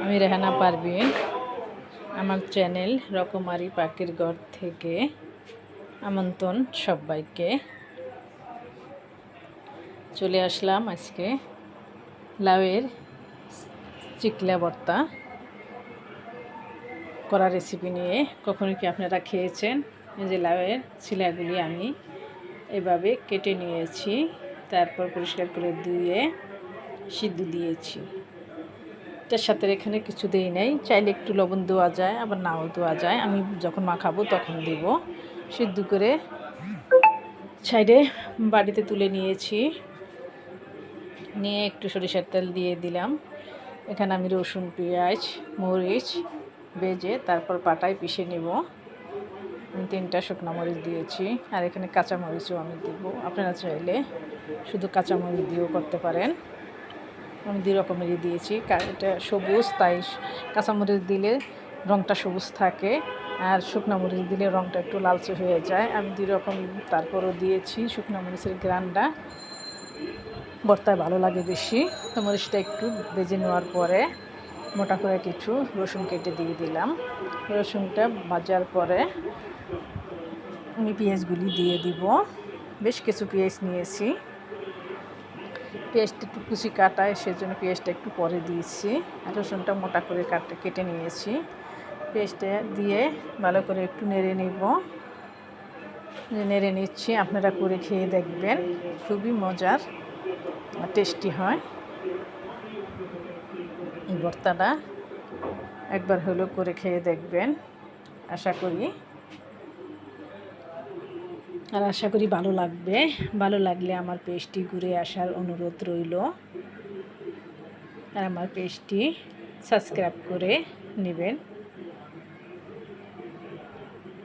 আমি রেহানা পারবিন আমার চ্যানেল রকমারি পাখির ঘর থেকে আমন্ত্রণ সবাইকে। চলে আসলাম আজকে লাউয়ের চিকলা ভর্তা করা রেসিপি নিয়ে। কখনো কি আপনারা খেয়েছেন? এই যে লাউয়ের ছিলাগুলি আমি এভাবে কেটে নিয়েছি, তারপর পরিষ্কার করে ধুয়ে সিদ্ধ দিয়েছি। এটার সাথে এখানে কিছু দেই নাই। চাইলে একটু লবণ দেওয়া যায়, আবার নাও দেওয়া যায়। আমি যখন মাখাবো তখন দেব। সিদ্ধ করে সাইডে বাড়িতে তুলে নিয়েছি। নিয়ে একটু সরিষার তেল দিয়ে দিলাম। এখানে আমি রসুন, পেঁয়াজ, মরিচ বেজে তারপর পাটায় পিষে নেব। আমি তিনটা শুকনো মরিচ দিয়েছি। আর এখানে কাঁচা মরিচও আমি দেবো। আপনারা চাইলে শুধু কাঁচা মরিচ দিয়েও করতে পারেন। আমি দুই রকমেরই দিয়েছি। এটা সবুজ, তাই কাঁচামরিচ দিলে রঙটা সবুজ থাকে আর শুকনো মরিচ দিলে রঙটা একটু লালচে হয়ে যায়। আমি দুই রকম, তারপরও দিয়েছি শুকনো মরিচের গ্রানটা। বর্তায় ভালো লাগে বেশি। তো মরিচটা একটু বেজে নেওয়ার পরে মোটা করে কিছু রসুন কেটে দিয়ে দিলাম। রসুনটা ভাজার পরে আমি পেঁয়াজগুলি দিয়ে দিব। বেশ কিছু পেঁয়াজ নিয়েছি। পেঁয়াজটা একটু কুচি কাটায়, সেজন্য পেঁয়াজটা একটু পরে দিয়েছি। রসুনটা মোটা করে কাটে কেটে নিয়েছি। পেঁয়াজটা দিয়ে ভালো করে একটু নেড়ে নিব। নেড়ে নিচ্ছি, আপনারা করে খেয়ে দেখবেন। খুবই মজার টেস্টি হয়। ভর্তাটা একবার হলেও করে খেয়ে দেখবেন। আশা করি আর আশা করি ভালো লাগবে। ভালো লাগলে আমার পেজটি ঘুরে আসার অনুরোধ রইল। আর আমার পেজটি সাবস্ক্রাইব করে নেবেন।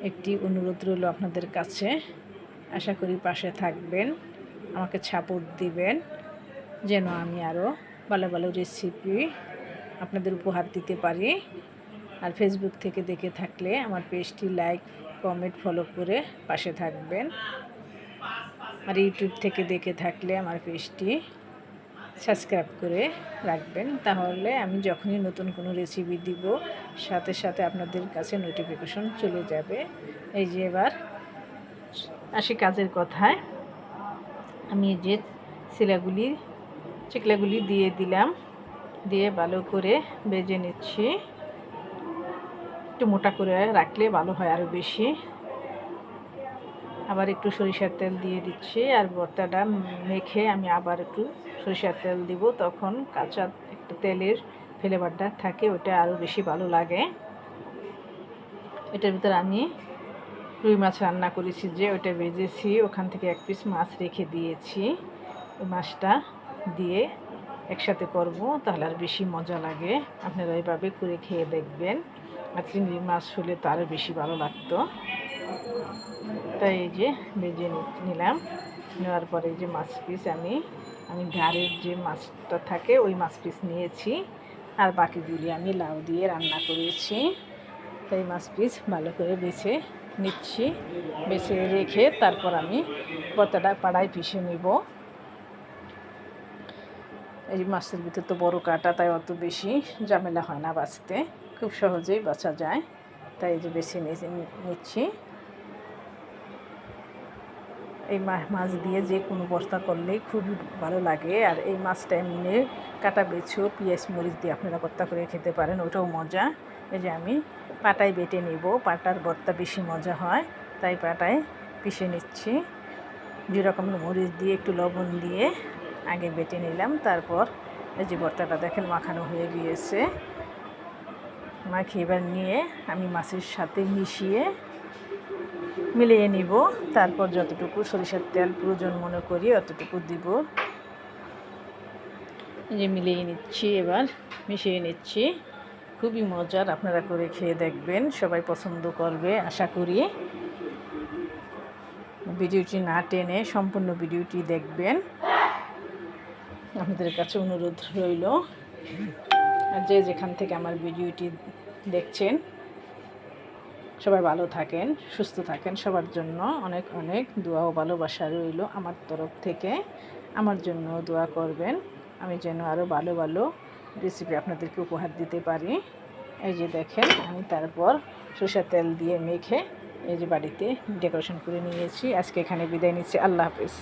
একটি অনুরোধ রইল আপনাদের কাছে। আশা করি পাশে থাকবেন, আমাকে সাপোর্ট দিবেন, যেন আমি আরও ভালো ভালো রেসিপি আপনাদের উপহার দিতে পারি। আর ফেসবুক থেকে দেখে থাকলে আমার পেজটি লাইক কমেন্ট ফলো করে পাশে থাকবেন। আর ইউটিউব থেকে দেখে থাকলে আমার পেজটি সাবস্ক্রাইব করে রাখবেন। তাহলে আমি যখনই নতুন কোনো রেসিপি দিব, সাথে সাথে আপনাদের কাছে নোটিফিকেশন চলে যাবে। এই যে এবার আসি কাজের কথায়। আমি যে শিলাগুলি, চিকলাগুলি দিয়ে দিলাম, দিয়ে ভালো করে বেজে নিচ্ছি। একটু মোটা করে রাখলে ভালো হয় আরও বেশি। আবার একটু সরিষার তেল দিয়ে দিচ্ছি আর ভর্তাটা মেখে আমি আবার একটু সরিষার তেল দিব, তখন কাঁচা একটু তেলের ফ্লেভারটা থাকে, ওটা আরও বেশি ভালো লাগে। এটার ভিতরে আমি রুই মাছ রান্না করেছি যে ওটা ভেজেছি, ওখান থেকে এক পিস মাছ রেখে দিয়েছি। ওই মাছটা দিয়ে একসাথে করব, তাহলে আর বেশি মজা লাগে। আপনারা এইভাবে করে খেয়ে দেখবেন। আর চিংড়ি মাছ হলে তো আরও বেশি ভালো লাগতো। তাই এই যে ভেজে নিলাম। নেওয়ার পরে যে মাছ পিস আমি আমি ঘাড়ের যে মাছটা থাকে ওই মাছ পিস নিয়েছি। আর বাকিগুলি আমি লাউ দিয়ে রান্না করেছি। তাই মাছ পিস ভালো করে বেছে নিচ্ছি। বেছে রেখে তারপর আমি বর্তাটা পাড়ায় পিষে নিব। এই মাছের ভিতর তো বড় কাটা, তাই অত বেশি ঝামেলা হয় না বাঁচতে খুব সহজেই বাঁচা যায়। তাই যে বেছে নিচ্ছি। এই মাছ দিয়ে যে কোনো বস্তা করলেই খুবই ভালো লাগে। আর এই মাছটা এমনি কাটা বেছেও পেঁয়াজ, মরিচ দিয়ে আপনারা ভর্তা করে খেতে পারেন, ওটাও মজা। এই যে আমি পাটায় বেটে নেব, পাটার ভর্তা বেশি মজা হয়, তাই পাটায় পিষে নিচ্ছি। দুই রকমের মরিচ দিয়ে একটু লবণ দিয়ে আগে বেটে নিলাম, তারপর এই যে ভর্তাটা দেখেন মাখানো হয়ে গিয়েছে। মাখিয়ে এবার নিয়ে আমি মাছের সাথে মিশিয়ে মিলিয়ে নিব। তারপর যতটুকু সরিষার তেল প্রয়োজন মনে করি অতটুকু দিব। যে মিলিয়ে নিচ্ছি এবার, মিশিয়ে নিচ্ছি। খুবই মজার আপনারা করে খেয়ে দেখবেন, সবাই পছন্দ করবে, আশা করি। ভিডিওটি না টেনে সম্পূর্ণ ভিডিওটি দেখবেন। আপনাদের কাছে অনুরোধ রইল। আর যে যেখান থেকে আমার ভিডিওটি দেখছেন, সবাই ভালো থাকেন, সুস্থ থাকেন। সবার জন্য অনেক অনেক দোয়া ও ভালোবাসা রইল আমার তরফ থেকে। আমার জন্য দোয়া করবেন। আমি যেন আরও ভালো ভালো রেসিপি আপনাদেরকে উপহার দিতে পারি। এই যে দেখেন, আমি তারপর সরষের তেল দিয়ে মেখে এই যে বাড়িতে ডেকোরেশন করে নিয়েছি। আজকে এখানে বিদায় নিচ্ছি। আল্লাহ হাফিজ।